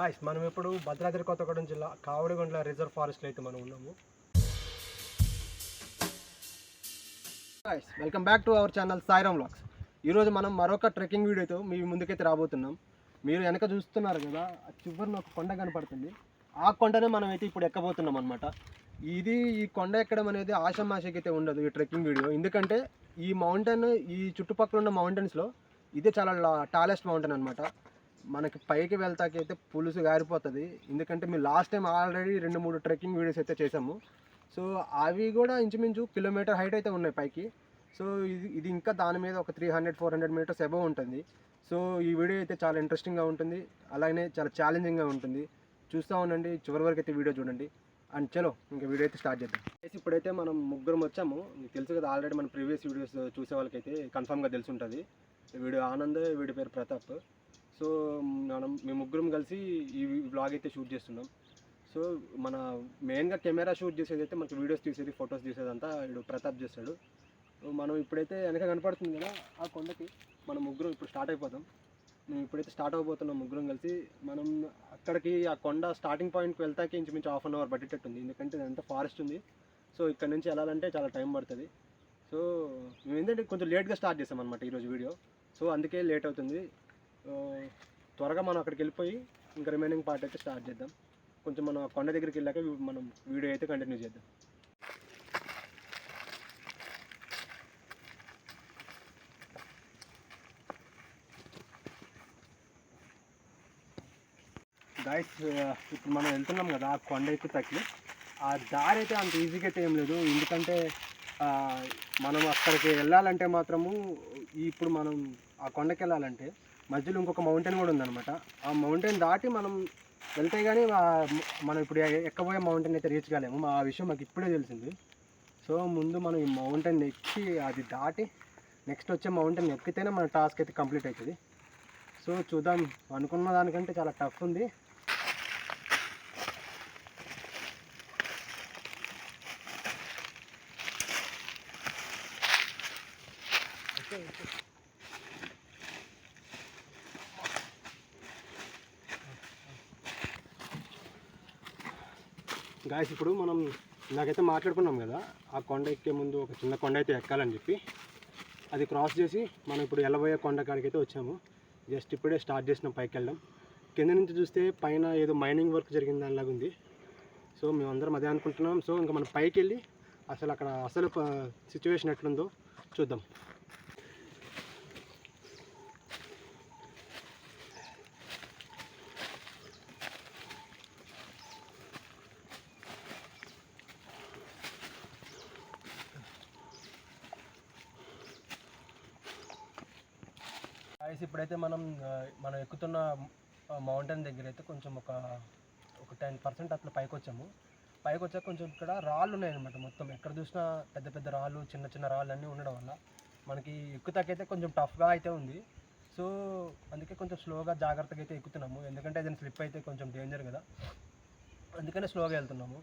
Guys మనం ఇప్పుడు భద్రాద్రి కొత్తగూడెం జిల్లా కావడిగొండ్ల రిజర్వ్ ఫారెస్ట్లో అయితే మనం ఉన్నాము. Guys welcome back to our channel Sairam vlogs ఈరోజు మనం మరొక ట్రెక్కింగ్ వీడియోతో మీ ముందుకైతే రాబోతున్నాం. మీరు వెనక చూస్తున్నారు కదా ఆ చివరిన ఒక కొండ కనపడుతుంది. ఆ కొండనే మనం అయితే ఇప్పుడు ఎక్కబోతున్నాం అనమాట ఇది ఈ కొండ ఎక్కడం అనేది ఆషమాషకి అయితే ఉండదు ఈ ట్రెక్కింగ్ వీడియో ఎందుకంటే ఈ మౌంటైన్ ఈ చుట్టుపక్కల ఉన్న మౌంటైన్స్లో ఇదే చాలా టాలెస్ట్ మౌంటైన్ అనమాట మనకి పైకి వెళ్తాకైతే పులుసు గారిపోతుంది. ఎందుకంటే మేము లాస్ట్ టైం ఆల్రెడీ రెండు మూడు ట్రెక్కింగ్ వీడియోస్ అయితే చేసాము సో అవి కూడా ఇంచుమించు కిలోమీటర్ హైట్ అయితే ఉన్నాయి పైకి. సో ఇది ఇది ఇంకా దాని మీద ఒక three hundred four hundred metres above ఉంటుంది. సో ఈ వీడియో అయితే చాలా ఇంట్రెస్టింగ్గా ఉంటుంది. అలాగే చాలా ఛాలెంజింగ్గా ఉంటుంది. చూస్తూ ఉండండి చివరి వరకు అయితే వీడియో చూడండి. అండ్ చలో ఇంకా వీడియో అయితే స్టార్ట్ చేద్దాం. Guys, ఇప్పుడైతే మనం ముగ్గురం వచ్చాము. మీకు తెలుసు కదా ఆల్రెడీ మన ప్రీవియస్ వీడియోస్ చూసే వాళ్ళకైతే కన్ఫామ్గా తెలిసి ఉంటుంది వీడియో ఆనంద్ వీడి పేరు ప్రతాప్. సో మనం మేము ముగ్గురం కలిసి ఈ బ్లాగ్ అయితే షూట్ చేస్తున్నాం. సో మన మెయిన్గా కెమెరా షూట్ చేసేది అయితే మనకి వీడియోస్ తీసేది ఫొటోస్ తీసేదంతా వీడు ప్రతాప్ చేస్తాడు. సో మనం ఇప్పుడైతే వెనక కనపడుతుంది కదా ఆ కొండకి మనం ముగ్గురం ఇప్పుడు స్టార్ట్ అయిపోతాం. మేము ఇప్పుడైతే స్టార్ట్ అవబోతున్నాం ముగ్గురం కలిసి. మనం అక్కడికి ఆ కొండ స్టార్టింగ్ పాయింట్కి వెళ్తాకి ఇంచుమించు హాఫ్ అన్ అవర్ పట్టేటట్టుంది. ఎందుకంటే ఇదంతా ఫారెస్ట్ ఉంది. సో ఇక్కడ నుంచి వెళ్ళాలంటే చాలా టైం పడుతుంది. సో మేము ఏంటంటే కొంచెం లేట్గా స్టార్ట్ చేసాం అనమాట ఈరోజు వీడియో సో అందుకే లేట్ అవుతుంది. త్వరగా మనం అక్కడికి వెళ్ళిపోయి ఇంకా రిమైనింగ్ పార్ట్ అయితే స్టార్ట్ చేద్దాం. కొంచెం మనం ఆ కొండ దగ్గరికి వెళ్ళాక మనం వీడియో అయితే కంటిన్యూ చేద్దాం. గాయస్ ఇప్పుడు మనం వెళ్తున్నాం కదా ఆ కొండ అయితే ఎక్కుతాకి ఆ దారి అయితే అంత ఈజీగా అయితే ఏం లేదు. ఎందుకంటే మనం అక్కడికి వెళ్ళాలంటే మాత్రము ఇప్పుడు మనం ఆ కొండకి వెళ్ళాలంటే మధ్యలో ఇంకొక మౌంటైన్ కూడా ఉందన్నమాట. ఆ మౌంటైన్ దాటి మనం వెళ్తే కానీ మనం ఇప్పుడు ఎక్కబోయే మౌంటైన్ అయితే రీచ్ కాలేము. ఆ విషయం మాకు ఇప్పుడే తెలిసింది. సో ముందు మనం ఈ మౌంటైన్ ఎక్కి అది దాటి నెక్స్ట్ వచ్చే మౌంటైన్ ఎక్కితేనే మన టాస్క్ అయితే కంప్లీట్ అవుతుంది సో చూద్దాం. అనుకున్న దానికంటే చాలా టఫ్ ఉంది. గాయస్ ఇప్పుడు మనం నాకైతే మాట్లాడుకున్నాం కదా ఆ కొండ ఎక్కే ముందు ఒక చిన్న కొండ అయితే ఎక్కాలని చెప్పి అది క్రాస్ చేసి మనం ఇప్పుడు ఎల్లబోయే కొండ కాడికి అయితే వచ్చాము. జస్ట్ ఇప్పుడే స్టార్ట్ చేసినాం పైకి వెళ్ళడం కింద నుంచి చూస్తే పైన ఏదో మైనింగ్ వర్క్ జరిగిన దానిలాగా ఉంది. సో మేమందరం అదే అనుకుంటున్నాం. సో ఇంకా మనం పైకి వెళ్ళి అసలు అక్కడ అసలు సిచ్యువేషన్ ఎట్లుందో చూద్దాం. గాయస్ ఇప్పుడైతే మనం మనం ఎక్కుతున్న మౌంటైన్ దగ్గర అయితే కొంచెం ఒక ఒక టెన్ పర్సెంట్ అట్లా పైకి వచ్చాము పైకి వచ్చాక కొంచెం ఇక్కడ రాళ్ళు ఉన్నాయన్నమాట మొత్తం. ఎక్కడ చూసినా పెద్ద పెద్ద రాళ్ళు చిన్న చిన్న రాళ్ళు అన్నీ ఉండడం వల్ల మనకి ఎక్కుతాకైతే కొంచెం టఫ్గా అయితే ఉంది. సో అందుకే కొంచెం స్లోగా జాగ్రత్తగా అయితే ఎక్కుతున్నాము. ఎందుకంటే ఏదైనా స్లిప్ అయితే కొంచెం డేంజర్ కదా. అందుకనే స్లోగా వెళ్తున్నాము.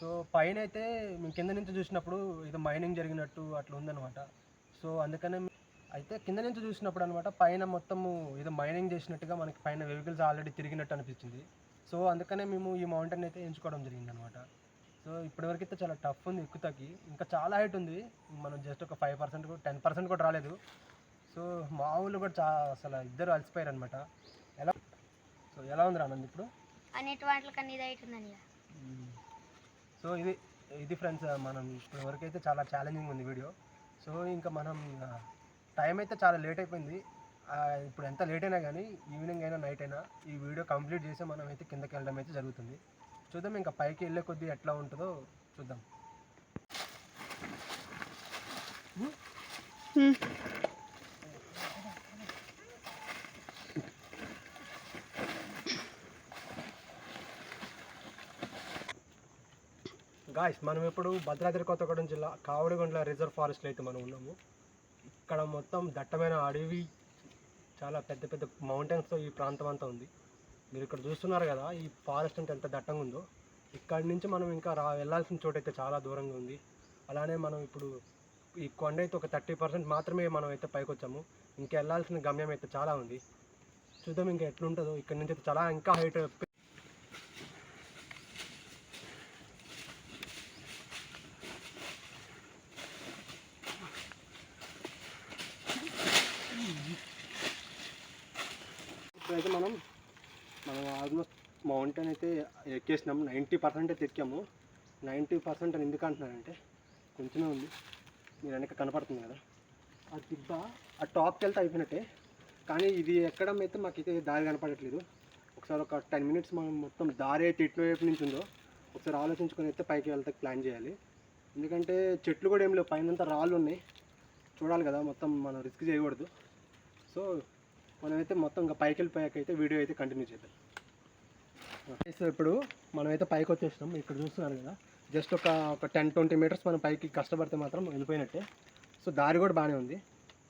సో పైన అయితే మేము కింద నుంచి చూసినప్పుడు ఇది మైనింగ్ జరిగినట్టు అట్లా ఉందన్నమాట. సో అందుకనే అయితే కింద నుంచి చూసినప్పుడు అనమాట పైన మొత్తము ఏదో మైనింగ్ చేసినట్టుగా మనకి పైన వెహికల్స్ ఆల్రెడీ తిరిగినట్టు అనిపించింది సో అందుకనే మేము ఈ మౌంటైన్ అయితే ఎంచుకోవడం జరిగింది అనమాట సో ఇప్పటివరకు అయితే చాలా టఫ్ ఉంది ఎక్కుతాకి. ఇంకా చాలా హైట్ ఉంది. మనం జస్ట్ ఒక ఫైవ్ పర్సెంట్ టెన్ పర్సెంట్ కూడా రాలేదు. సో మా ఊళ్ళో కూడా చా అసలు ఇద్దరు అలసిపోయారు అనమాట ఎలా సో ఎలా ఉంది ఆనంద్ ఇప్పుడు? అన్నిటి వాటికన్నా ఇది అవుతుందని సో ఇది ఇది ఫ్రెండ్స్ మనం ఇప్పటి వరకు అయితే చాలా ఛాలెంజింగ్ ఉంది వీడియో సో ఇంకా మనం టైం అయితే చాలా లేట్ అయిపోయింది. ఇప్పుడు ఎంత లేట్ అయినా కానీ ఈవినింగ్ అయినా నైట్ అయినా ఈ వీడియో కంప్లీట్ చేసి మనం అయితే కిందకి వెళ్ళడం అయితే జరుగుతుంది. చూద్దాం ఇంకా పైకి వెళ్ళే కొద్దీ ఎట్లా ఉంటుందో చూద్దాం. గాయస్ మనం ఇప్పుడు భద్రాద్రి కొత్తగూడెం జిల్లా కావడిగుండ్ల రిజర్వ్ ఫారెస్ట్లో అయితే మనం ఉన్నాము. ఇక్కడ మొత్తం దట్టమైన అడవి చాలా పెద్ద పెద్ద మౌంటైన్స్తో ఈ ప్రాంతం అంతా ఉంది. మీరు ఇక్కడ చూస్తున్నారు కదా ఈ ఫారెస్ట్ అంటే ఎంత దట్టంగా ఉందో. ఇక్కడి నుంచి మనం ఇంకా రా వెళ్ళాల్సిన చోటు అయితే చాలా దూరంగా ఉంది. అలానే మనం ఇప్పుడు ఈ కొండ అయితే ఒక థర్టీ పర్సెంట్ మాత్రమే మనం అయితే పైకి వచ్చాము. ఇంకా వెళ్ళాల్సిన గమ్యం అయితే చాలా ఉంది. చూద్దాం ఇంకా ఎట్లుంటుందో. ఇక్కడ నుంచి అయితే చాలా ఇంకా హైట్ సో అయితే మనం మనం ఆల్మోస్ట్ మౌంటైన్ అయితే ఎక్కేసినాము నైంటీ పర్సెంట్ అయితే ఎక్కాము నైంటీ పర్సెంట్ అని ఎందుకు అంటున్నానంటే కొంచెమే ఉంది. మీరు వెనక కనపడుతుంది కదా. ఆ దిబ్బ ఆ టాప్కి వెళ్తే అయిపోయినట్టే. కానీ ఇది ఎక్కడం అయితే మాకైతే దారి కనపడట్లేదు. ఒకసారి ఒక టెన్ మినిట్స్ మనం మొత్తం దారి అయితే ఎటు వైపు నుంచి ఉందో ఒకసారి ఆలోచించుకొని అయితే పైకి వెళ్తే ప్లాన్ చేయాలి. ఎందుకంటే చెట్లు కూడా ఏం లేవు. పైనంతా రాళ్ళు ఉన్నాయి. చూడాలి కదా మొత్తం మనం రిస్క్ చేయకూడదు. సో మనమైతే మొత్తం ఇంకా పైకి వెళ్ళిపోయాక అయితే వీడియో అయితే కంటిన్యూ చేద్దాం. సో ఇప్పుడు మనమైతే పైకి వచ్చేసినాం. ఇక్కడ చూస్తున్నారు కదా. జస్ట్ ఒక ఒక టెన్ ట్వంటీ మీటర్స్ మనం పైకి కష్టపడితే మాత్రం వెళ్ళిపోయినట్టే. సో దారి కూడా బాగానే ఉంది.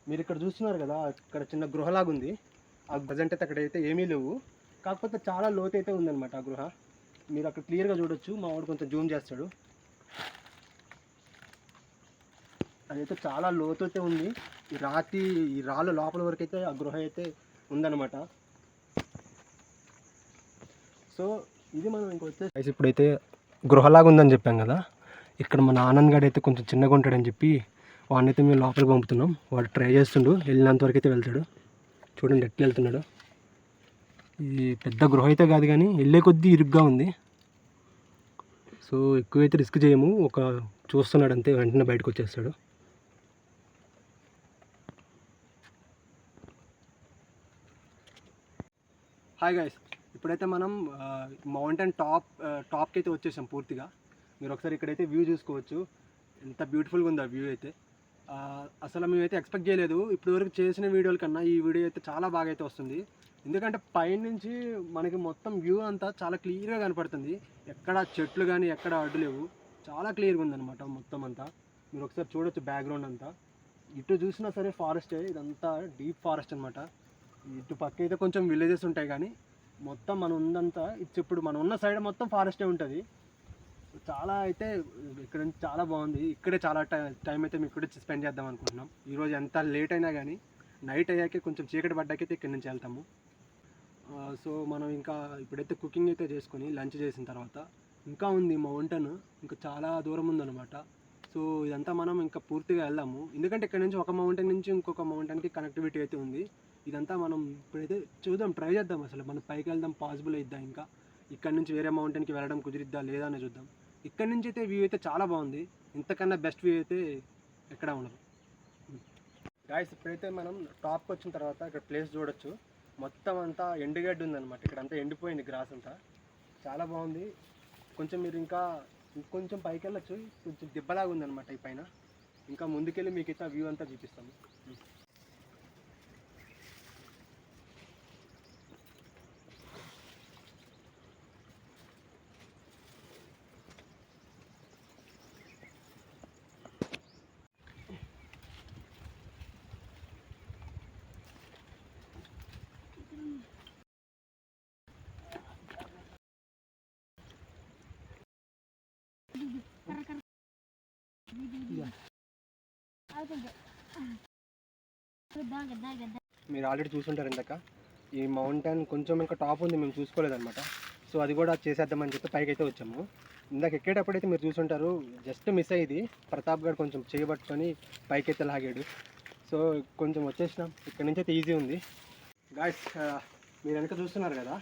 మీరు ఇక్కడ చూస్తున్నారు కదా ఇక్కడ చిన్న గృహలాగా ఉంది. ఆ ప్రజెంట్ అయితే అక్కడైతే ఏమీ లేవు. కాకపోతే చాలా లోతు అయితే ఉందన్నమాట ఆ గృహ. మీరు అక్కడ క్లియర్గా చూడొచ్చు. మా వాడు కొంచెం జూమ్ చేస్తాడు. అదైతే చాలా లోతు అయితే ఉంది. ఈ రాతి ఈ రాళ్ళు లోపల వరకు అయితే ఆ గృహ అయితే ఉందన్నమాట. సో ఇది మనం ఇంకొచ్చేసి ఇప్పుడైతే గృహలాగా ఉందని చెప్పాం కదా. ఇక్కడ మన ఆనంద్ గడ్ అయితే కొంచెం చిన్నగా ఉంటాడని చెప్పి వాడిని అయితే మేము లోపలికి పంపుతున్నాం. వాడు ట్రై చేస్తుండు. వెళ్ళినంత వరకు అయితే వెళ్తాడు. చూడండి ఎట్లా వెళ్తున్నాడు. ఇది పెద్ద గృహ అయితే కాదు కానీ వెళ్ళే కొద్దీ ఇరుగ్గా ఉంది. సో ఎక్కువైతే రిస్క్ చేయము. ఒక చూస్తున్నాడు అంతే వెంటనే బయటకు వచ్చేస్తాడు. హాయ్ గాయస్ ఇప్పుడైతే మనం మౌంటైన్ టాప్ టాప్కి అయితే వచ్చేసాం పూర్తిగా. మీరు ఒకసారి ఇక్కడైతే వ్యూ చూసుకోవచ్చు. ఎంత బ్యూటిఫుల్గా ఉంది ఆ వ్యూ అయితే. అసలు మేమైతే ఎక్స్పెక్ట్ చేయలేదు. ఇప్పటివరకు చేసిన వీడియోల కన్నా ఈ వీడియో అయితే చాలా బాగా అయితే వస్తుంది. ఎందుకంటే పైనుంచి మనకి మొత్తం వ్యూ అంతా చాలా క్లియర్గా కనపడుతుంది. ఎక్కడ చెట్లు కానీ ఎక్కడ అడ్డు లేవు. చాలా క్లియర్గా ఉందన్నమాట మొత్తం అంతా. మీరు ఒకసారి చూడొచ్చు బ్యాక్గ్రౌండ్ అంతా. ఇటు చూసినా సరే ఫారెస్టే. ఇదంతా డీప్ ఫారెస్ట్ అనమాట ఇటు పక్క అయితే కొంచెం విలేజెస్ ఉంటాయి కానీ మొత్తం మనం ఉందంతా ఇటు ఇప్పుడు మనం ఉన్న సైడ్ మొత్తం ఫారెస్టే ఉంటుంది. చాలా అయితే ఇక్కడ నుంచి చాలా బాగుంది. ఇక్కడే చాలా టైం టైం అయితే మేము ఇక్కడే స్పెండ్ చేద్దాం అనుకుంటున్నాం. ఈరోజు ఎంత లేట్ అయినా కానీ నైట్ అయ్యాకే కొంచెం చీకటి పడ్డాకైతే ఇక్కడ నుంచి వెళ్తాము. సో మనం ఇంకా ఇప్పుడైతే కుకింగ్ అయితే చేసుకొని లంచ్ చేసిన తర్వాత ఇంకా ఉంది మౌంటైన్ ఇంకా చాలా దూరం ఉందన్నమాట. సో ఇదంతా మనం ఇంకా పూర్తిగా వెళ్దాము. ఎందుకంటే ఇక్కడ నుంచి ఒక మౌంటైన్ నుంచి ఇంకొక మౌంటైన్కి కనెక్టివిటీ అయితే ఉంది. ఇదంతా మనం ఇప్పుడైతే చూద్దాం ట్రై చేద్దాం అసలు. మనం పైకి వెళ్దాం పాసిబుల్ అయిద్దా ఇంకా? ఇక్కడ నుంచి వేరే మౌంటైన్కి వెళ్ళడం కుదిరిద్దా లేదా అని చూద్దాం. ఇక్కడ నుంచి అయితే వ్యూ అయితే చాలా బాగుంది. ఇంతకన్నా బెస్ట్ వ్యూ అయితే ఎక్కడ ఉండదు. గాయస్ ఇప్పుడైతే మనం టాప్కి వచ్చిన తర్వాత ఇక్కడ ప్లేస్ చూడొచ్చు. మొత్తం అంతా ఎండుగడ్డి ఉందన్నమాట. ఇక్కడ అంతా ఎండిపోయింది గ్రాస్ అంతా. చాలా బాగుంది. కొంచెం మీరు ఇంకా ఇంకొంచెం పైకి వెళ్ళచ్చు. కొంచెం దెబ్బలాగా ఉందన్నమాట ఈ పైన. ఇంకా ముందుకెళ్ళి మీకు అయితే వ్యూ అంతా చూపిస్తాము. మీరు ఆల్రెడీ చూసుంటారు ఇందాక. ఈ మౌంటైన్ కొంచెం ఇంకా టాప్ ఉంది మేము చూసుకోలేదన్నమాట. సో అది కూడా చేసేద్దామని చెప్పి పైకి అయితే వచ్చాము. ఇందాక ఎక్కేటప్పుడు అయితే మీరు చూసుంటారు జస్ట్ మిస్ అయ్యింది. ప్రతాప్ గారు కొంచెం చేయబట్టుకొని పైకి అయితే లాగాడు. సో కొంచెం వచ్చేసినాం. ఇక్కడ నుంచి అయితే ఈజీ ఉంది. గాయస్ మీరు వెనక చూస్తున్నారు కదా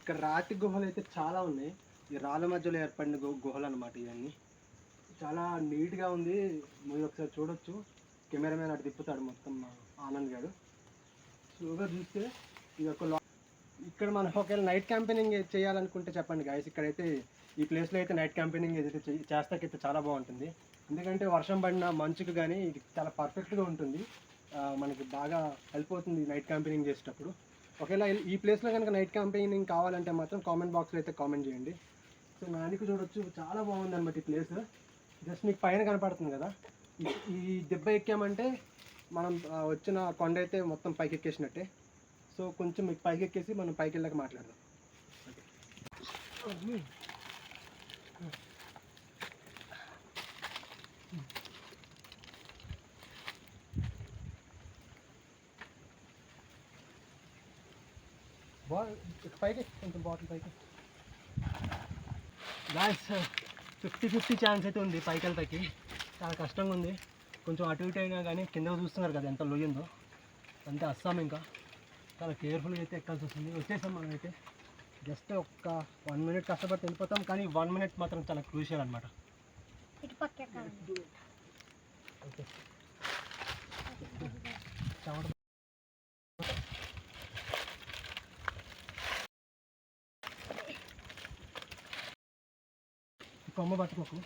ఇక్కడ రాతి గుహలు అయితే చాలా ఉన్నాయి. ఈ రాళ్ళ మధ్యలో ఏర్పడిన గుహలు అనమాట ఇవన్నీ. చాలా నీట్గా ఉంది. మీరు ఒకసారి చూడొచ్చు. కెమెరామెన్ అటు తిప్పుతాడు మొత్తం ఆనంద్ గారు స్లోగా చూస్తే ఇది ఒక లా- ఇక్కడ మనం ఒకవేళ నైట్ క్యాంపెయినింగ్ చేయాలనుకుంటే చెప్పండి గాయస్ ఇక్కడైతే ఈ ప్లేస్లో అయితే నైట్ క్యాంపెయినింగ్ ఏదైతే చే- చేస్తాకైతే చాలా బాగుంటుంది. ఎందుకంటే వర్షం పడిన మంచుకు కానీ ఇది చాలా పర్ఫెక్ట్గా ఉంటుంది. మనకి బాగా హెల్ప్ అవుతుంది నైట్ క్యాంపెయినింగ్ చేసేటప్పుడు. ఒకవేళ ఈ- ఈ ప్లేస్లో కనుక నైట్ క్యాంపెయినింగ్ కావాలంటే మాత్రం కామెంట్ బాక్స్లో అయితే కామెంట్ చేయండి. సో నానికి చూడొచ్చు చాలా బాగుంది అనమాట ఈ ప్లేస్ జస్ట్ మీకు పైన కనపడుతుంది కదా. ఈ- ఈ దెబ్బ ఎక్కామంటే మనం వచ్చిన కొండ అయితే మొత్తం పైకి ఎక్కేసినట్టే. సో కొంచెం మీకు పైకి ఎక్కేసి మనం పైకి వెళ్ళాక మాట్లాడదాం. బా పైకి కొంచెం బాటిల్ పైకి గాయస్ ఫిఫ్టీ ఫిఫ్టీ ఛాన్స్ అయితే ఉంది పైకి. వెళ్తాకి చాలా కష్టంగా ఉంది. కొంచెం అటు ఇటు అయినా కానీ కింద చూస్తున్నారు కదా ఎంత లోయిందో అంతే అస్సాం ఇంకా. చాలా కేర్ఫుల్గా అయితే ఎక్కాల్సి వస్తుంది. వచ్చేసాం మనం అయితే. జస్ట్ ఒక్క వన్ మినిట్ కష్టపడి వెళ్ళిపోతాం. కానీ వన్ మినిట్ మాత్రం చాలా క్రూషియల్ అనమాట ఓకే కొమ్మ పట్టుకోకు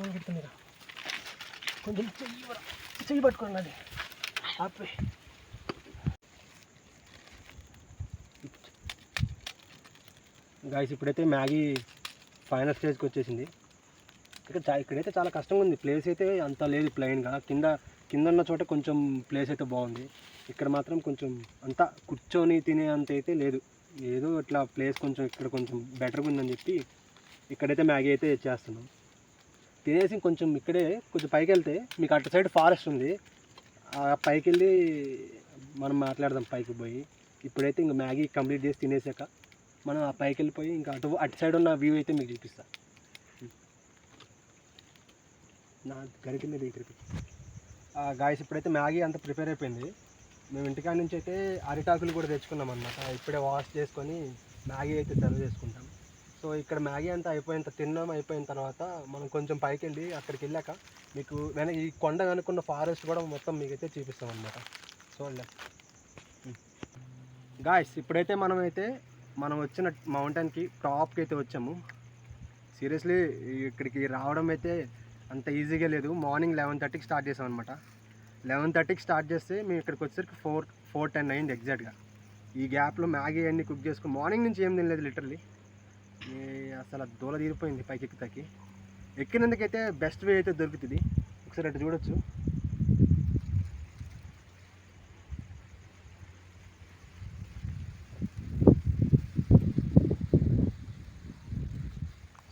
అరే చెవులు కొంచెం చెయ్యి చెయ్యి పట్టుకోండి అది ఆపే. గాయస్ ఇప్పుడైతే మ్యాగీ ఫైనల్ స్టేజ్కి వచ్చేసింది. ఇక్కడ ఇక్కడైతే చాలా కష్టంగా ఉంది. ప్లేస్ అయితే అంత లేదు ప్లెయిన్గా కింద కింద ఉన్న చోట కొంచెం ప్లేస్ అయితే బాగుంది. ఇక్కడ మాత్రం కొంచెం అంతా కూర్చొని తినే అంత అయితే లేదు. ఏదో ఇట్లా ప్లేస్ కొంచెం ఇక్కడ కొంచెం బెటర్గా ఉందని చెప్పి ఇక్కడైతే మ్యాగీ అయితే చేస్తున్నాం. తినేసి కొంచెం ఇక్కడే కొంచెం పైకి వెళ్తే మీకు అటు సైడ్ ఫారెస్ట్ ఉంది. ఆ పైకి వెళ్ళి మనం మాట్లాడదాం పైకి పోయి. ఇప్పుడైతే ఇంకా మ్యాగీ కంప్లీట్ చేసి తినేసాక మనం ఆ పైకి వెళ్ళిపోయి ఇంకా అటు అటు సైడ్ ఉన్న వ్యూ అయితే మీకు చూపిస్తా. నా గరిటి మీద ఇక్కడికి గాయస్ ఇప్పుడైతే మ్యాగీ అంతా ప్రిపేర్ అయిపోయింది. మేము ఇంటికాడ నుంచి అయితే అరిటాకులు కూడా తెచ్చుకున్నాం అనమాట ఇప్పుడే వాష్ చేసుకొని మ్యాగీ అయితే సర్వ్ చేసుకుంటాం. సో ఇక్కడ మ్యాగీ అంతా అయిపోయిన తినడం అయిపోయిన తర్వాత మనం కొంచెం పైకి వెళ్ళి అక్కడికి వెళ్ళాక మీకు వెనక ఈ కొండ కనుక్కున్న ఫారెస్ట్ కూడా మొత్తం మీకైతే చూపిస్తాం అనమాట చూడలే గాయస్ ఇప్పుడైతే మనమైతే మనం వచ్చిన మౌంటైన్కి టాప్కి అయితే వచ్చాము. సీరియస్లీ ఇక్కడికి రావడం అయితే అంత ఈజీగా లేదు. మార్నింగ్ లెవెన్ థర్టీకి స్టార్ట్ చేసాం అనమాట లెవెన్ థర్టీకి స్టార్ట్ చేస్తే మేము ఇక్కడికి వచ్చేసరికి ఫోర్ ఫోర్ టెన్ అయింది ఎగ్జాక్ట్గా ఈ గ్యాప్లో మ్యాగీ అన్నీ కుక్ చేసుకుని మార్నింగ్ నుంచి ఏం తినలేదు లిటరలీ అసలు దూల తీరిపోయింది పైకి ఎక్కుతాకి ఎక్కినందుకైతే బెస్ట్ వే అయితే దొరుకుతుంది. ఒకసారి అటు చూడొచ్చు.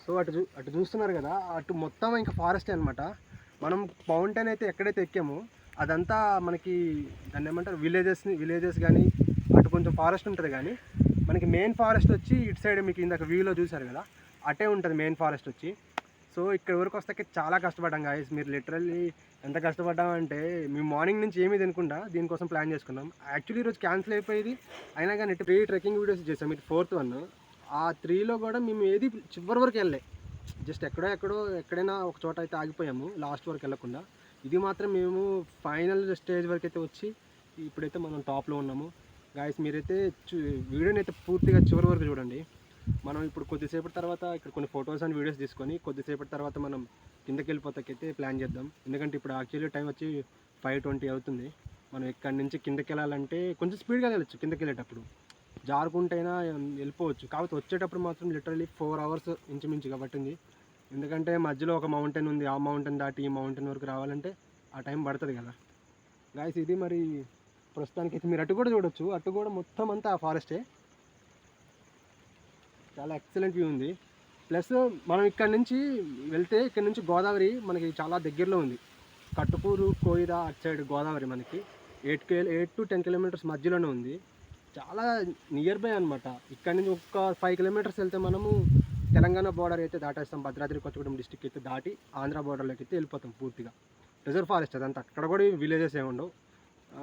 సో అటు చూ అటు చూస్తున్నారు కదా అటు మొత్తం ఇంకా ఫారెస్టే అనమాట మనం మౌంటైన్ అయితే ఎక్కడైతే ఎక్కామో అదంతా మనకి దాన్ని ఏమంటారు విలేజెస్ని విలేజెస్ కానీ అటు కొంచెం ఫారెస్ట్ ఉంటుంది కానీ మనకి మెయిన్ ఫారెస్ట్ వచ్చి ఇటు సైడ్ మీకు ఇందాక వ్యూలో చూసారు కదా అటే ఉంటుంది మెయిన్ ఫారెస్ట్ వచ్చి. సో ఇక్కడ వరకు వస్తే చాలా కష్టపడ్డాం గాయస్ మీరు లిటరల్లీ ఎంత కష్టపడ్డామంటే మేము మార్నింగ్ నుంచి ఏమీ తినకుండా దీనికోసం ప్లాన్ చేసుకున్నాం. యాక్చువల్లీ ఈరోజు క్యాన్సిల్ అయిపోయింది. అయినా కానీ త్రీ ట్రెక్కింగ్ వీడియోస్ చేసాం ఇది ఫోర్త్ వన్ ఆ త్రీలో కూడా మేము ఏది చివరి వరకు వెళ్ళే జస్ట్ ఎక్కడో ఎక్కడో ఎక్కడైనా ఒక చోట అయితే ఆగిపోయాము. లాస్ట్ వరకు వెళ్ళకుండా. ఇది మాత్రం మేము ఫైనల్ స్టేజ్ వరకు అయితే వచ్చి ఇప్పుడైతే మనం టాప్లో ఉన్నాము. గాయస్ మీరైతే వీడియోని అయితే పూర్తిగా చివరి వరకు చూడండి. మనం ఇప్పుడు కొద్దిసేపటి తర్వాత ఇక్కడ కొన్ని ఫొటోస్ అండ్ వీడియోస్ తీసుకొని కొద్దిసేపటి తర్వాత మనం కిందకి వెళ్ళిపోతాకైతే ప్లాన్ చేద్దాం. ఎందుకంటే ఇప్పుడు యాక్చువల్లీ టైం వచ్చి ఫైవ్ ట్వంటీ అవుతుంది. మనం ఇక్కడి నుంచి కిందకి వెళ్ళాలంటే కొంచెం స్పీడ్గా వెళ్ళచ్చు కిందకి వెళ్ళేటప్పుడు. జారుకుంటైనా వెళ్ళిపోవచ్చు. కాకపోతే వచ్చేటప్పుడు మాత్రం లిటరలీ ఫోర్ అవర్స్ ఇంచుమించుగా పట్టింది. ఎందుకంటే మధ్యలో ఒక మౌంటైన్ ఉంది. ఆ మౌంటైన్ దాటి ఈ మౌంటైన్ వరకు రావాలంటే ఆ టైం పడుతుంది కదా. గాయస్ ఇది మరి ప్రస్తుతానికి అయితే మీరు అటు కూడా చూడొచ్చు. అటు కూడా మొత్తం అంతా ఫారెస్టే చాలా ఎక్సలెంట్ వ్యూ ఉంది. ప్లస్ మనం ఇక్కడ నుంచి వెళ్తే ఇక్కడ నుంచి గోదావరి మనకి చాలా దగ్గరలో ఉంది. కట్టుకూరు కోయిద అటు సైడ్ గోదావరి మనకి. ఎయిట్ కే ఎయిట్ టు టెన్ కిలోమీటర్స్ మధ్యలోనే ఉంది. చాలా నియర్ బై అనమాట ఇక్కడ నుంచి ఒక ఫైవ్ కిలోమీటర్స్ వెళ్తే మనము తెలంగాణ బార్డర్ అయితే దాటేస్తాం. భద్రాద్రి కొత్తగూడెం డిస్టిక్ అయితే దాటి ఆంధ్ర బార్డర్లోకి అయితే వెళ్ళిపోతాం పూర్తిగా. రిజర్వ్ ఫారెస్ట్ అదంతా. అక్కడ కూడా విలేజెస్ ఏమి ఉండవు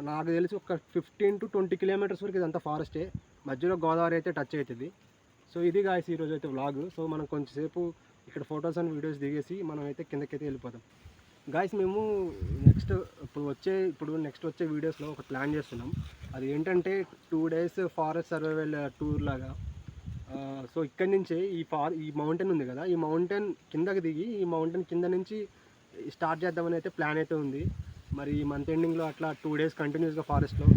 నాకు తెలిసి ఒక ఫిఫ్టీన్ టు ట్వంటీ కిలోమీటర్స్ వరకు ఇదంతా ఫారెస్టే మధ్యలో గోదావరి అయితే టచ్ అవుతుంది సో ఇది గాయస్ ఈరోజు అయితే వ్లాగ్ సో మనం కొంచెంసేపు ఇక్కడ ఫొటోస్ అండ్ వీడియోస్ దిగేసి మనం అయితే కిందకైతే వెళ్ళిపోతాం గాయస్ మేము నెక్స్ట్ ఇప్పుడు వచ్చే ఇప్పుడు నెక్స్ట్ వచ్చే వీడియోస్లో ఒక ప్లాన్ చేస్తున్నాం. అది ఏంటంటే two days forest survival tour లాగా. సో ఇక్కడి నుంచే ఈ ఫార్ ఈ మౌంటైన్ ఉంది కదా. ఈ మౌంటైన్ కిందకి దిగి ఈ మౌంటైన్ కింద నుంచి స్టార్ట్ చేద్దామని అయితే ప్లాన్ అయితే ఉంది. మరి ఈ మంత్ ఎండింగ్లో అట్లా టూ డేస్ కంటిన్యూస్గా ఫారెస్ట్లో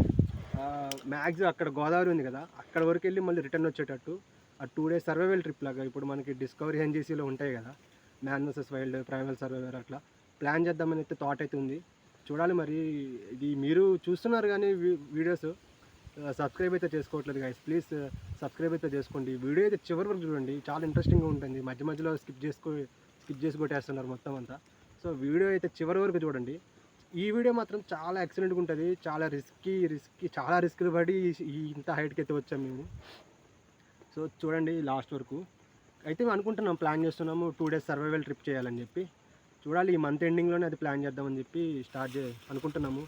మ్యాక్స్ అక్కడ గోదావరి ఉంది కదా అక్కడ వరకు వెళ్ళి మళ్ళీ రిటర్న్ వచ్చేటట్టు ఆ టూ డేస్ సర్వైవల్ ట్రిప్ లాగా ఇప్పుడు మనకి డిస్కవరీ ఎన్జీసీలో ఉంటాయి కదా man versus wild primal survivor అట్లా. ప్లాన్ చేద్దామని అయితే థాట్ అయితే ఉంది. చూడాలి మరి ఇది మీరు చూస్తున్నారు కానీ వీడియోస్ సబ్స్క్రైబ్ అయితే చేసుకోవట్లేదు గాయస్ ప్లీజ్ సబ్స్క్రైబ్ అయితే చేసుకోండి. వీడియో అయితే చివరి వరకు చూడండి. చాలా ఇంట్రెస్టింగ్గా ఉంటుంది. మధ్య మధ్యలో స్కిప్ చేసుకో స్కిప్ చేసి కొట్టేస్తున్నారు మొత్తం అంతా. సో వీడియో అయితే చివరి వరకు చూడండి. ఈ వీడియో మాత్రం చాలా ఎక్సలెంట్గా ఉంటుంది. చాలా రిస్కీ రిస్కీ చాలా రిస్క్లు పడి ఇంత హైట్కి అయితే వచ్చాం మేము. సో చూడండి లాస్ట్ వరకు. అయితే మేము అనుకుంటున్నాం ప్లాన్ చేస్తున్నాము టూ డేస్ సర్వైవల్ ట్రిప్ చేయాలని చెప్పి. చూడాలి ఈ మంత్ ఎండింగ్లోనే అది ప్లాన్ చేద్దామని చెప్పి స్టార్ట్ చే అనుకుంటున్నాము.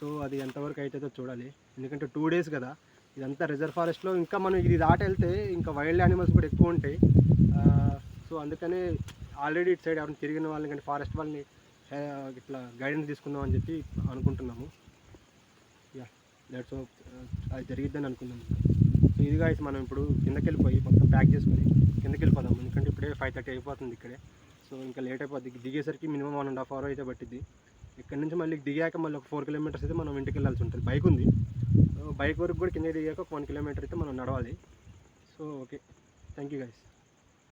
సో అది ఎంతవరకు అవుతుందో చూడాలి. ఎందుకంటే టూ డేస్ కదా. ఇదంతా రిజర్వ్ ఫారెస్ట్లో ఇంకా మనం ఇది దాటి వెళ్తే ఇంకా వైల్డ్ యానిమల్స్ కూడా ఎక్కువ ఉంటాయి. సో అందుకనే ఆల్రెడీ ఇటు సైడ్ ఎవరిని తిరిగిన వాళ్ళని కానీ ఫారెస్ట్ వాళ్ళని ఇట్లా గైడెన్స్ తీసుకుందాం అని చెప్పి అనుకుంటున్నాము. యా లెట్స్ uh, అది జరిగిద్దని అనుకున్నాము సో ఇది guys మనం ఇప్పుడు కిందకి వెళ్ళిపోయి మొత్తం ప్యాక్ చేసుకొని కిందకి వెళ్ళిపోదాం ఎందుకంటే ఇప్పుడే ఫైవ్ థర్టీ అయిపోతుంది ఇక్కడే. సో ఇంకా లేట్ అయిపోద్ది. దిగేసరికి minimum one and half hour అయితే పట్టింది ఇక్కడ నుంచి మళ్ళీ దిగాక మళ్ళీ ఒక ఫోర్ కిలోమీటర్స్ అయితే మనం ఇంటికి వెళ్ళాల్సి ఉంటుంది. బైక్ ఉంది. బైక్ వరకు కూడా కింద దిగాక ఒక వన్ కిలోమీటర్ అయితే మనం నడవాలి. So okay thank you guys